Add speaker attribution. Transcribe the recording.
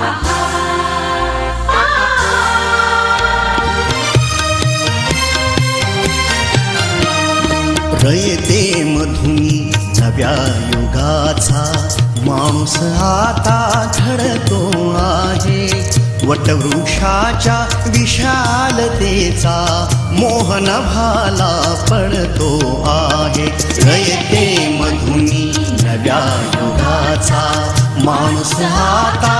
Speaker 1: रयते मधुनी नव्या युगाचा. माणूस आता घडतो आहे. वटवृक्षाच्या विशालतेचा मोहन भाला पडतो आहे. रयते मधुनी नव्या युगाचा. माणूस आता